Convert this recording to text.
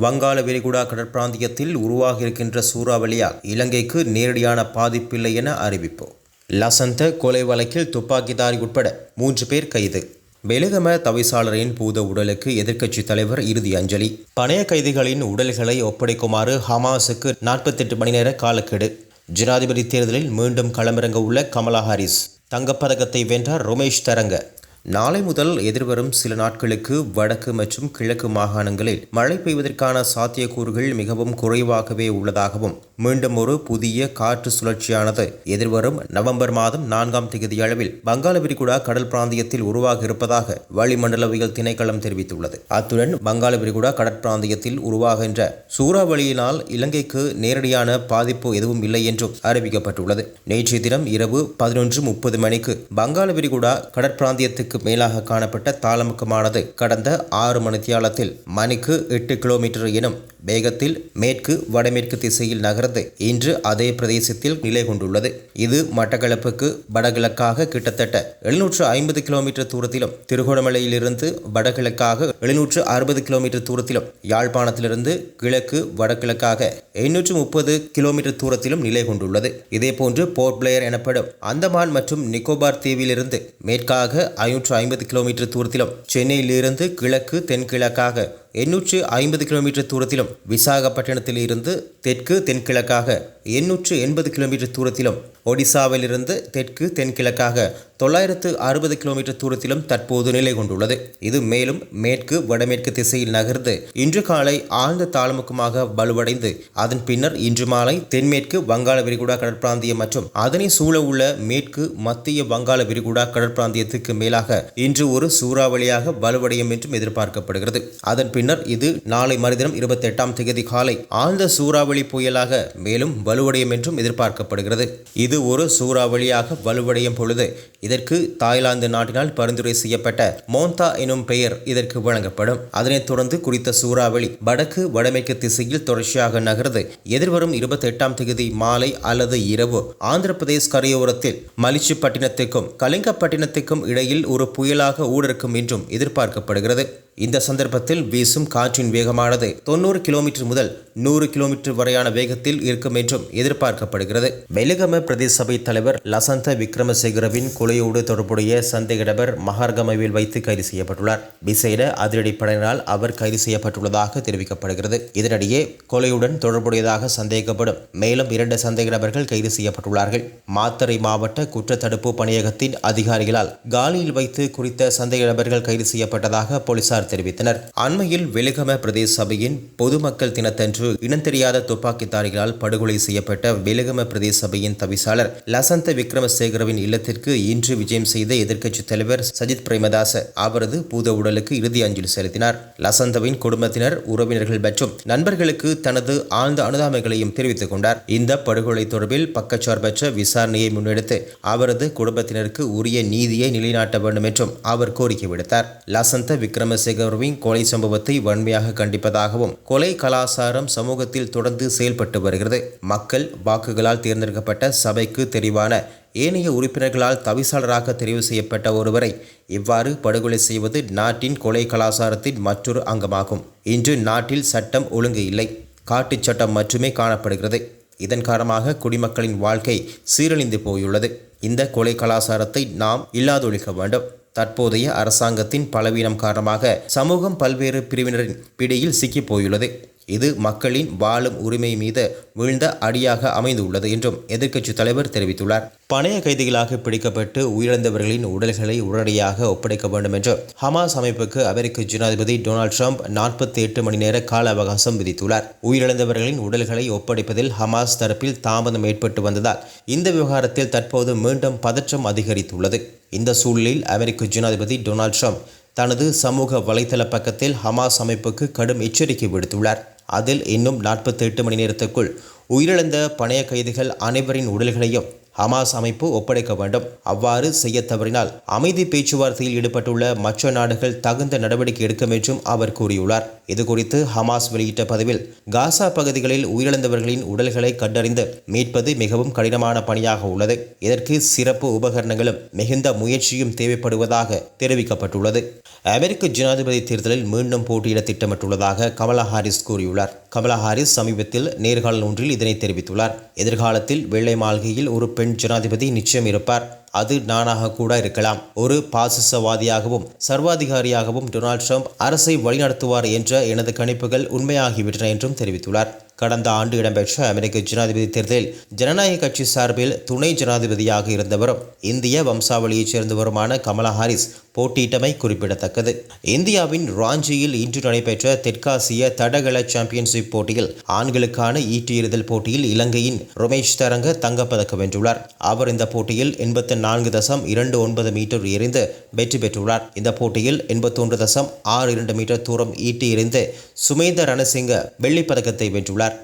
வங்காள விரிகுடா கடற்பிராந்தியத்தில் உருவாகியிருக்கின்ற சூறாவளியால் இலங்கைக்கு நேரடியான பாதிப்பில்லை என அறிவிப்பு. லசந்த கொலை வழக்கில் துப்பாக்கிதாரி உட்பட மூன்று பேர் கைது. பெலுகம தவிசாளரின் பூத உடலுக்கு எதிர்க்கட்சித் தலைவர் இறுதி அஞ்சலி. பணைய கைதிகளின் உடல்களை ஒப்படைக்குமாறு ஹமாஸுக்கு நாற்பத்தெட்டு மணி நேர காலக்கெடு. ஜனாதிபதி தேர்தலில் மீண்டும் களமிறங்க உள்ள கமலா ஹாரிஸ் தங்கப்பதக்கத்தை வென்றார் ரோமேஷ் தரங்க. நாளை முதல் எதிர்வரும் சில நாட்களுக்கு வடக்கு மற்றும் கிழக்கு மாகாணங்களில் மழை பெய்வதற்கான சாத்தியக்கூறுகள் மிகவும் குறைவாகவே உள்ளதாகவும் மீண்டும் ஒரு புதிய காற்று சுழற்சியானது. எதிர்வரும் நவம்பர் மாதம் நான்காம் தேதி அளவில் வங்காள விரிகுடா கடல் பிராந்தியத்தில் உருவாக இருப்பதாக வளிமண்டலவியல் திணைக்களம் தெரிவித்துள்ளது. அத்துடன் வங்காள விரிகுடா கடற்பிராந்தியத்தில் உருவாகின்ற சூறாவளியினால் இலங்கைக்கு நேரடியான பாதிப்பு எதுவும் இல்லை என்றும் அறிவிக்கப்பட்டுள்ளது. நேற்றைய தினம் இரவு பதினொன்று முப்பது மணிக்கு வங்காள விரிகுடா கடற்பிராந்தியத்துக்கு மேலாக காணப்பட்ட தாளமுக்கமானது கடந்த ஆறு மணித்தியாலத்தில் மணிக்கு எட்டு கிலோமீட்டர் எனும் வேகத்தில் மேற்கு வடமேற்கு திசையில் நகர்ந்து இன்று அதே பிரதேசத்தில் நிலை கொண்டுள்ளது. இது மட்டக்களப்புக்கு வடகிழக்காக கிட்டத்தட்ட எழுநூற்று ஐம்பது கிலோமீட்டர் தூரத்திலும் திருகோணமலையிலிருந்து வடகிழக்காக எழுநூற்று அறுபது கிலோமீட்டர் தூரத்திலும் யாழ்ப்பாணத்திலிருந்து கிழக்கு வடகிழக்காக எண்ணூற்று முப்பது கிலோமீட்டர் தூரத்திலும் நிலை கொண்டுள்ளது. இதேபோன்று போர்ட் பிளேயர் எனப்படும் அந்தமான் மற்றும் நிக்கோபார் தீவிலிருந்து மேற்காக ஐநூற்று ஐம்பது கிலோமீட்டர் தூரத்திலும் சென்னையிலிருந்து கிழக்கு தென்கிழக்காக எண்ணூற்று ஐம்பது கிலோமீட்டர் தூரத்திலும் விசாகப்பட்டினத்தில் இருந்து தெற்கு தென்கிழக்காக எண்ணூற்று எண்பது கிலோமீட்டர் தூரத்திலும் ஒடிசாவிலிருந்து தெற்கு தென்கிழக்காக தொள்ளாயிரத்து அறுபது கிலோமீட்டர் தூரத்திலும் தற்போது நிலை கொண்டுள்ளது. இது மேலும் மேற்கு வடமேற்கு திசையில் நகர்ந்து இன்று காலை ஆழ்ந்த தாழ்முகமாக வலுவடைந்து அதன் பின்னர் இன்று மாலை தென்மேற்கு வங்காள விரிகுடா கடற்பிராந்தியம் மற்றும் அதனை சூழ உள்ள மேற்கு மத்திய வங்காள விரிகுடா கடற்பிராந்தியத்துக்கு மேலாக இன்று ஒரு சூறாவளியாக வலுவடையும் என்றும் எதிர்பார்க்கப்படுகிறது. அதன் பின்னர் இது நாளை மறுதினம் இருபத்தி எட்டாம் தேதி காலை ஆழ்ந்த சூறாவளி புயலாக மேலும் வலுவடையும் என்றும் எதிர்பார்க்கப்படுகிறது. இது ஒரு சூறாவளியாக வலுவடையும் பொழுது இதற்கு தாய்லாந்து நாட்டினால் பரிந்துரை செய்யப்பட்ட மோந்தா எனும் பெயர் இதற்கு வழங்கப்படும். அதனைத் தொடர்ந்து குறித்த சூறாவளி வடக்கு வடமேற்கு திசையில் தொடர்ச்சியாக நகர்ந்து எதிர்வரும் இருபத்தி எட்டாம் தேதி மாலை அல்லது இரவு ஆந்திர பிரதேஷ் கரையோரத்தில் மலிச்சிப்பட்டினத்துக்கும் கலிங்கப்பட்டினத்துக்கும் இடையில் ஒரு புயலாக ஊடறுக்கும் என்றும் எதிர்பார்க்கப்படுகிறது. இந்த சந்தர்ப்பத்தில் வீசும் காற்றின் வேகமானது தொண்ணூறு கிலோமீட்டர் முதல் நூறு கிலோமீட்டர் வரையான வேகத்தில் இருக்கும் என்றும் எதிர்பார்க்கப்படுகிறது. வெலிகம பிரதேச சபை தலைவர் லசந்த விக்ரமசேகரவின் கொலையோடு தொடர்புடைய சந்தேக நபர் மகார்கமவில் வைத்து கைது செய்யப்பட்டுள்ளார். விசேட அதிரடிப்படையினால் அவர் கைது செய்யப்பட்டுள்ளதாக தெரிவிக்கப்படுகிறது. இதனிடையே கொலையுடன் தொடர்புடையதாக சந்தேகப்படும் மேலும் இரண்டு சந்தேக நபர்கள் கைது செய்யப்பட்டுள்ளார்கள். மாத்தறை மாவட்ட குற்றத்தடுப்பு பணியகத்தின் அதிகாரிகளால் காலியில் வைத்து குறித்த சந்தேக நபர்கள் கைது செய்யப்பட்டதாக போலீசார் தெரிவித்தனர். அண்மையில் வெலிகம பிரதேச சபையின் பொதுமக்கள் தினத்தன்று இனந்தெரியாத துப்பாக்கித்தாரிகளால் படுகொலை செய்யப்பட்ட வெலிகம பிரதேச சபையின் தவிசாளர் லசந்த விக்ரமசேகரவின் இல்லத்திற்கு இன்று விஜயம் செய்த எதிர்க்கட்சித் தலைவர் சஜித் பிரேமதாச அவரது பூத உடலுக்கு இறுதி அஞ்சலி செலுத்தினார். லசந்தவின் குடும்பத்தினர் உறவினர்கள் மற்றும் நண்பர்களுக்கு தனது ஆழ்ந்த அனுதாபங்களையும் தெரிவித்துக் கொண்டார். இந்த படுகொலை தொடர்பில் பக்கச்சார்பற்ற விசாரணையை முன்னெடுத்து அவரது குடும்பத்தினருக்கு உரிய நீதியை நிலைநாட்ட வேண்டும் என்றும் அவர் கோரிக்கை விடுத்தார். லசந்த விக்ரமசேகரவின் கொலை சம்பவத்தை வன்மையாக கண்டிப்பதாகவும் கொலை கலாசாரம் சமூகத்தில் தொடர்ந்து செயல்பட்டு வருகிறது. மக்கள் வாக்குகளால் தேர்ந்தெடுக்கப்பட்ட சபைக்கு தெரிவான ஏனைய உறுப்பினர்களால் தவிசாளராக தெரிவு செய்யப்பட்ட ஒருவரை இவ்வாறு படுகொலை செய்வது நாட்டின் கொலை கலாசாரத்தின் மற்றொரு அங்கமாகும். இன்று நாட்டில் சட்டம் ஒழுங்கு இல்லை. காட்டுச் சட்டம் மட்டுமே காணப்படுகிறது. இதன் காரணமாக குடிமக்களின் வாழ்க்கை சீரழிந்து போயுள்ளது. இந்த கொலை கலாசாரத்தை நாம் இல்லாதொழிக்க வேண்டும். தற்போதைய அரசாங்கத்தின் பலவீனம் காரணமாக சமூகம் பல்வேறு பிரிவினரின் பிடியில் சிக்கிப் போயுள்ளது. இது மக்களின் வாழும் உரிமை மீது வீழ்ந்த அடியாக அமைந்துள்ளது என்றும் எதிர்க்கட்சித் தலைவர் தெரிவித்துள்ளார். பணைய கைதிகளாக பிடிக்கப்பட்டு உயிரிழந்தவர்களின் உடல்களை உடனடியாக ஒப்படைக்க வேண்டும் என்று ஹமாஸ் அமைப்புக்கு அமெரிக்க ஜனாதிபதி டொனால்ட் ட்ரம்ப் நாற்பத்தி எட்டு மணி நேர கால அவகாசம் விதித்துள்ளார். உயிரிழந்தவர்களின் உடல்களை ஒப்படைப்பதில் ஹமாஸ் தரப்பில் தாமதம் ஏற்பட்டு வந்ததால் இந்த விவகாரத்தில் தற்போது மீண்டும் பதற்றம் அதிகரித்துள்ளது. இந்த சூழலில் அமெரிக்க ஜனாதிபதி டொனால்ட் ட்ரம்ப் தனது சமூக வலைதள பக்கத்தில் ஹமாஸ் அமைப்புக்கு கடும் எச்சரிக்கை விடுத்துள்ளார். அதில் இன்னும் நாற்பத்தி எட்டு மணி நேரத்துக்குள் உயிரிழந்த பணைய கைதிகள் அனைவரின் உடல்களையும் ஹமாஸ் அமைப்பு ஒப்படைக்க வேண்டும். அவ்வாறு செய்ய தவறினால் அமைதி பேச்சுவார்த்தையில் ஈடுபட்டுள்ள மற்ற நாடுகள் தகுந்த நடவடிக்கை எடுக்கும் என்றும் அவர் கூறியுள்ளார். இதுகுறித்து ஹமாஸ் வெளியிட்ட பதிவில் காசா பகுதிகளில் உயிரிழந்தவர்களின் உடல்களை கண்டறிந்து மீட்பது மிகவும் கடினமான பணியாக உள்ளது. இதற்கு சிறப்பு உபகரணங்களும் மிகுந்த முயற்சியும் தேவைப்படுவதாக தெரிவிக்கப்பட்டுள்ளது. அமெரிக்க ஜனாதிபதி தேர்தலில் மீண்டும் போட்டியிட திட்டமிட்டுள்ளதாக கமலா ஹாரிஸ் கூறியுள்ளார். கமலா ஹாரிஸ் சமீபத்தில் நேர்காணல் ஒன்றில் இதனை தெரிவித்துள்ளார். எதிர்காலத்தில் வெள்ளை மாளிகையில் ஒரு பெண் ஜனாதிபதி நிச்சயம் இருப்பார். அது நானாக கூட இருக்கலாம். ஒரு பாசிசவாதியாகவும் சர்வாதிகாரியாகவும் டொனால்ட் ட்ரம்ப் அரசை வழிநடத்துவார் என்ற எனது கணிப்புகள் உண்மையாகிவிட்டன என்றும் தெரிவித்துள்ளார். கடந்த ஆண்டு இடம்பெற்ற அமெரிக்க ஜனாதிபதி தேர்தலில் ஜனநாயக கட்சி சார்பில் துணை ஜனாதிபதியாக இருந்தவரும் இந்திய வம்சாவளியைச் சேர்ந்தவருமான கமலா ஹாரிஸ் போட்டியிட்டமை குறிப்பிடத்தக்கது. இந்தியாவின் ராஞ்சியில் இன்று நடைபெற்ற தெற்காசிய தடகள சாம்பியன்ஷிப் போட்டியில் ஆண்களுக்கான ஈட்டி எறிதல் போட்டியில் இலங்கையின் ரொமேஷ் தரங்க தங்கப்பதக்கம் வென்றுள்ளார். அவர் இந்த போட்டியில் எண்பத்தி நான்கு தசம் இரண்டு ஒன்பது மீட்டர் எறிந்து வெற்றி பெற்றுள்ளார். இந்த போட்டியில் எண்பத்தொன்று தசம் ஆறு இரண்டு மீட்டர் தூரம் ஈட்டி எறிந்து சுமேந்தர் ரணசிங்க வெள்ளிப்பதக்கத்தை வென்றுள்ளார்.